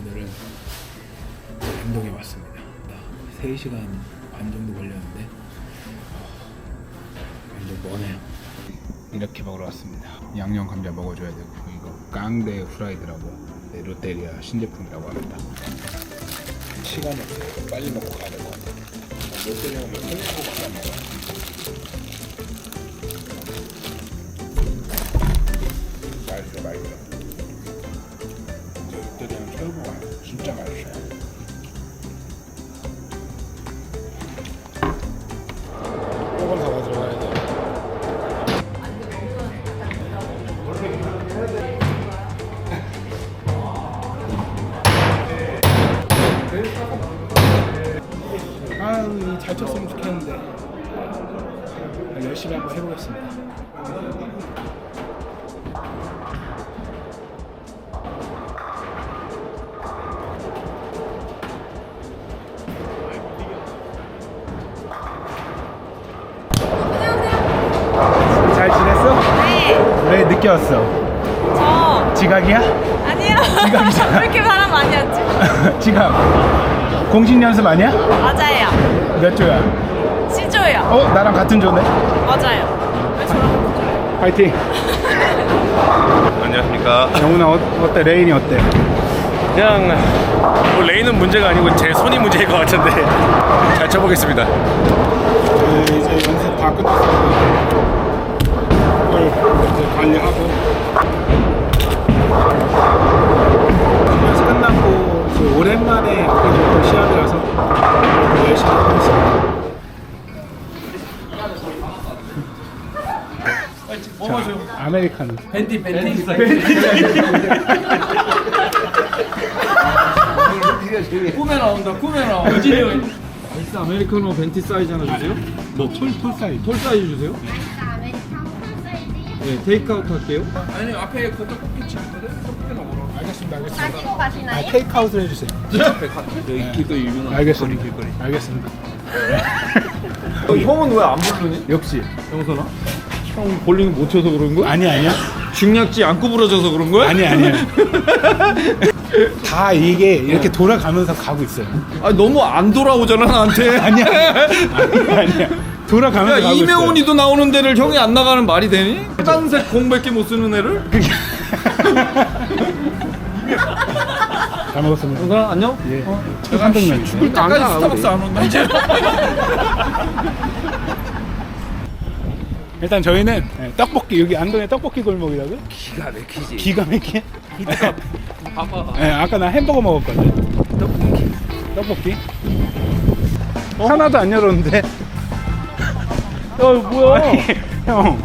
오늘은 안동에 왔습니다. 3시간 반 정도 걸렸는데 어, 완전 머네요. 이렇게 먹으러 왔습니다. 양념 감자 먹어줘야 되고 이거 깡대 후라이드라고 네, 롯데리아 신제품이라고 합니다. 시간이 없어요. 빨리 먹고 가야 될 것 같아요. 롯데리아 오면 끝내고 가야 먹어요. 열심히 한번 해보겠습니다. 네, 왜 늦게 왔어? 저 지각이야? 아니요. 지각이잖아. 왜 이렇게 사람 많이 왔지? 지각. 공식 연습 아니야? 맞아요. 몇 조야? 시조요. 어, 나랑 같은 조네. 맞아요. 왜 저랑 붙어요? 파이팅. 안녕하십니까. 영훈아 어, 어때? 레인이 어때? 그냥 뭐 레이는 문제가 아니고 제 손이 문제일 것 같은데 잘 쳐보겠습니다. 네, 이제 연습 다. 이걸 이제 관리하고 연습 끝났고 이제 오랜만에 그래도 또 시합이라서 열심히 하고 있습니다. 자, 아메리카노. 벤티 벤티 꿈에 나온다 꿈에 나와 아이스 아메리카노 벤티 사이즈 하나 주세요 톨, 톨 사이즈. 톨 사이즈 주세요 아메리카노 사이즈 네 테이크아웃 할게요 아니 앞에 그 떡볶이 집 있거든? 떡볶이 먹으러 알겠습니다. 알겠습니다. 가지고 가시나요? 아, 테이크아웃을 해주세요. 여기 길거리 유명한 알겠습니다. 알겠습니다. 형은 왜 안 부르니? 역시. 영선아? 형 볼링 못 쳐서 그런 거야? 아니 아니야. 중량지 안 구부러져서 그런 거야? 아니 아니야. 다 이게 이렇게 돌아가면서 가고 있어요. 아니 너무 안 돌아오잖아 나한테 아니야. 아니야. 아니야. 돌아가면서 야 가고 이명훈이도 나오는 데를 형이 안 나가는 말이 되니? 빨간색 공백기 못 쓰는 애를? 잘 먹었습니다. 영선아 안녕? 예. 첫 300명. 죽을 때까지 스타벅스 안 온다 이제 일단 저희는 네, 떡볶이 여기 안동의 떡볶이 골목이라고? 기가 막히지. 기가 막히게? 봐봐 네, 아까 나 햄버거 먹었거든. 떡볶이. 떡볶이? 하나도 안 열었는데. 야 뭐야 아니, 형.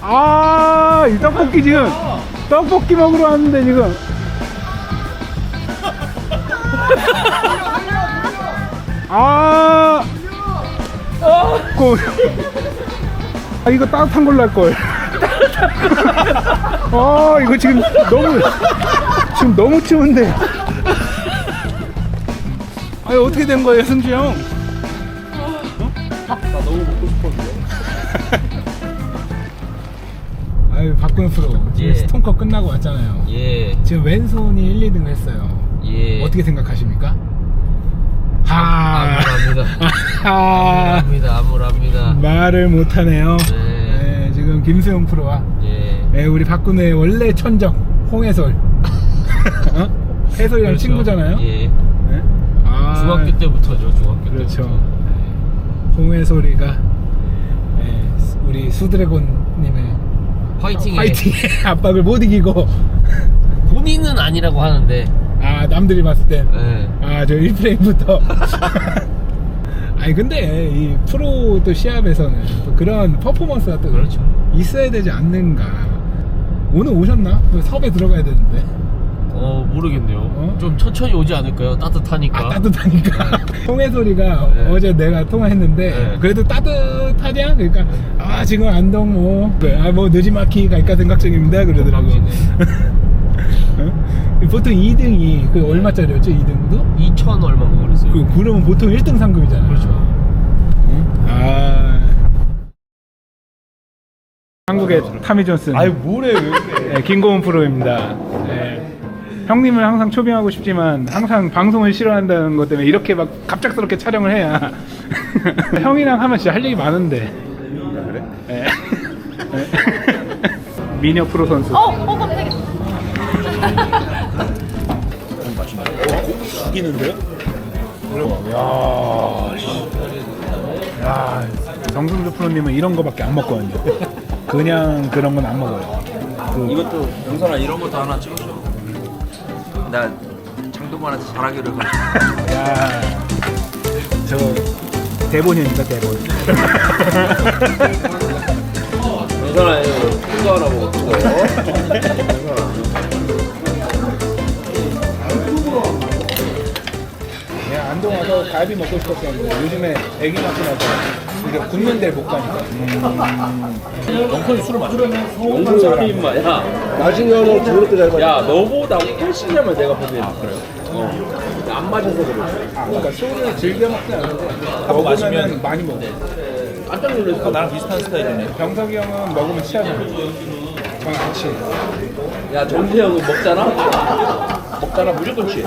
아, 이 떡볶이 지금 떡볶이 먹으러 왔는데 지금. 아, 그, 아 이거 따뜻한 걸로 할 걸. 아, 이거 지금 너무 지금 너무 추운데. 아, 어떻게 된 거예요, 승주 형? 아유 박근혜 프로 지금 예. 스톤컵 끝나고 왔잖아요. 예, 지금 왼손이 1, 2등 했어요. 예. 어떻게 생각하십니까? 하. 암울합니다. 하. 암울합니다. 암울합니다. 말을 못하네요. 네. 네, 지금 김수영 프로와 예. 네, 우리 박근혜 원래 천적 홍해솔. 어? 해솔이랑 그렇죠. 친구잖아요. 예. 네? 아, 중학교 때부터죠. 중학교 그렇죠. 때부터. 홍해솔이가 네, 우리 수드래곤님의 화이팅에 압박을 못 이기고 본인은 아니라고 하는데. 아 남들이 봤을 땐 예. 아, 저 1프레임부터. 아니, 근데 이 프로 또 시합에서는 또 그런 퍼포먼스가 또 그렇죠. 있어야 되지 않는가. 오늘 오셨나? 또 섭외 들어가야 되는데. 어 모르겠네요. 어? 좀 천천히 오지 않을까요? 따뜻하니까. 아, 따뜻하니까. 통해 소리가 네. 어제 내가 통화했는데, 네. 그래도 따뜻하냐? 그러니까, 아, 지금 안동 뭐, 아, 뭐, 느지마키 갈까 생각 중입니다. 그러더라고. 건방지네. 어? 보통 2등이, 그 얼마짜리였죠? 2등도? 2천 얼마 그랬어요. 그, 그러면 보통 1등 상금이잖아. 그렇죠. 아. 한국의 타미 존슨. 아이 뭐래 왜 그래 네, 김고은 프로입니다. 네. 형님을 항상 초빙하고 싶지만 항상 방송을 싫어한다는 것 때문에 이렇게 막 갑작스럽게 촬영을 해야 형이랑 하면 진짜 할 얘기 많은데 그래? 네. 미녀 프로 선수 어, 어, 깜짝이야. 죽이는데요? 야, 야, 정승주 프로님은 이런 거밖에 안 먹거든요. 그냥 그런 건 안 먹어요. 그, 이것도 영선아 이런 것도 하나 찍어줘. 나 장동건한테 잘하기를 가르쳐. 야, 저 대본입니다 대본. 영선아 이거 큰거 하나 거. 네, 갈비 먹고 싶었었는데 요즘에 애기 낳고 나서 이게 굽는 데를 못 가니까. 영선이 임마. 야. 나중에는 저렇게 잘 야, 너보다 훨씬 잘만 내가 보기엔. 아, 그래요? 어. 안 맞아서 그래. 아, 그러니까 술을 즐겨 먹지 않는데 먹으면 많이 먹어. 깜짝 놀랐어. 나랑 비슷한 스타일이네. 병석이 형은 먹으면 취하잖아. 저는 안 취해. 야, 정태형은 먹잖아? 먹잖아, 무조건 취해.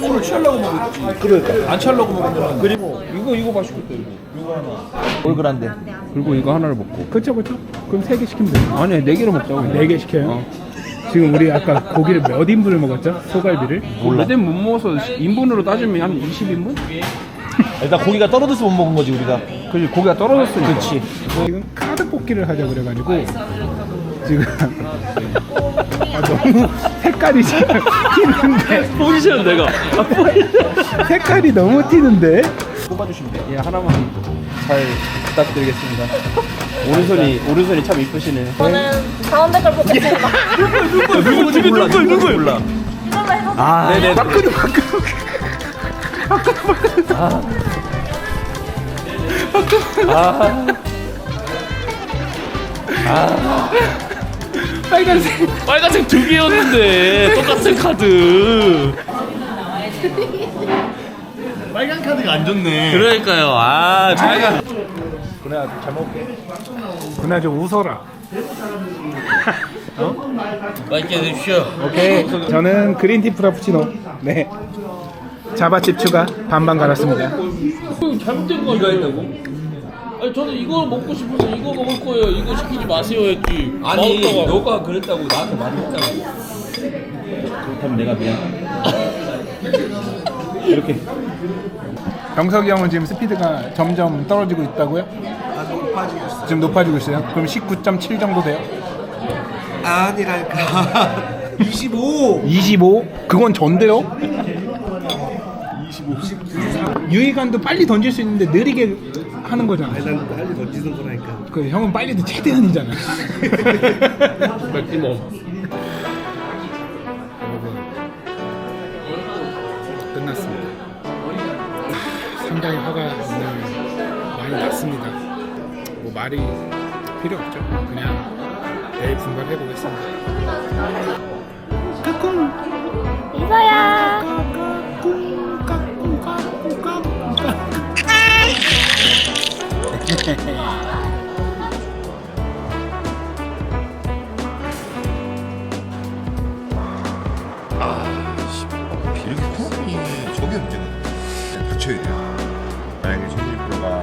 술을 취하려고 먹었지. 그러니까. 안 취하려고 먹으면. 그리고 이거, 이거 맛있겠다, 이거. 이거 하나. 얼굴한데. 그리고 이거 하나를 먹고. 그쵸 그쵸? 그럼 세 개 시키면 돼. 아니, 네 개로 먹자고. 네 개 시켜요. 지금 우리 아까 고기를 몇 인분을 먹었죠? 소갈비를? 몇인 못 먹어서 인분으로 따지면 한 20인분? 일단 고기가 떨어져서 못 먹은 거지 우리가. 그지 고기가 떨어졌으니까. 그렇지. 지금 카드 뽑기를 하자 그래가지고 지금 아, 너무 색깔이 지금 튀는데 포지션 내가. 색깔이 너무 튀는데 뽑아주시면 돼요. 예, 하나만 잘 부탁드리겠습니다. 오른손이 오른손이 참 이쁘시네요. 저는 가운데 걸 뽑겠습니다. 누구지 몰라 누구 몰라. 이걸로 해서 아 네네. 바꾸는 바꾸는 빨간색 빨간색 두 개였는데 똑같은 카드. 빨간 카드가 안 좋네. 그러니까요. 아 빨간. 그나 좀 웃어라 맛있게 드십시오. 오케이 저는 그린티 프라푸치노 네 자바칩 추가 반반 갈았습니다 잘못된 거 이거 했다고? 아니 저는 이거 먹고 싶어서 이거 먹을 거예요. 이거 시키지 마세요 했지. 아니 맛없다고. 너가 그랬다고 나한테 말했다고. 그렇다면 내가 미안. 이렇게 병석이 형은 지금 스피드가 점점 떨어지고 있다고요? 아 높아지고 있어요 지금 높아지고 있어요? 그럼 19.7 정도 돼요? 아니랄까 25 25? 그건 전데요? 25 유희관도 빨리 던질 수 있는데 느리게 하는 거잖아. 난 빨리 던지는 거라니까. 그 형은 빨리도 최대한이잖아. 맥시멈. 끝났습니다. 상당히 화가 오늘 많이 났습니다. 뭐 말이 필요 없죠. 그냥 내일 분발해 보겠습니다. 이서야. 비를 이 저게 문제는 받쳐야 돼요. 만약에 최진희 프로가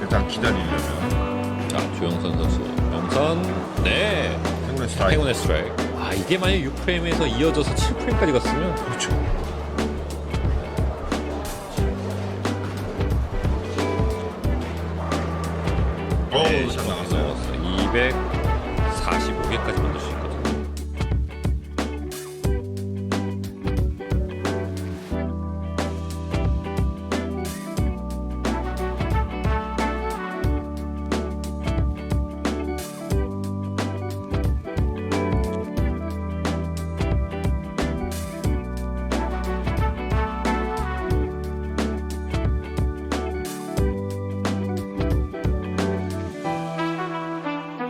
일단 기다리려면 자, 조영선 선수. 영선, 네. 행운의 스트라이크. 행운의 스트라이크. 아, 이게 만약 6프레임에서 이어져서 7프레임까지 갔으면. 그렇죠. 네, 잘 나갔어요. 245개까지 만들 수.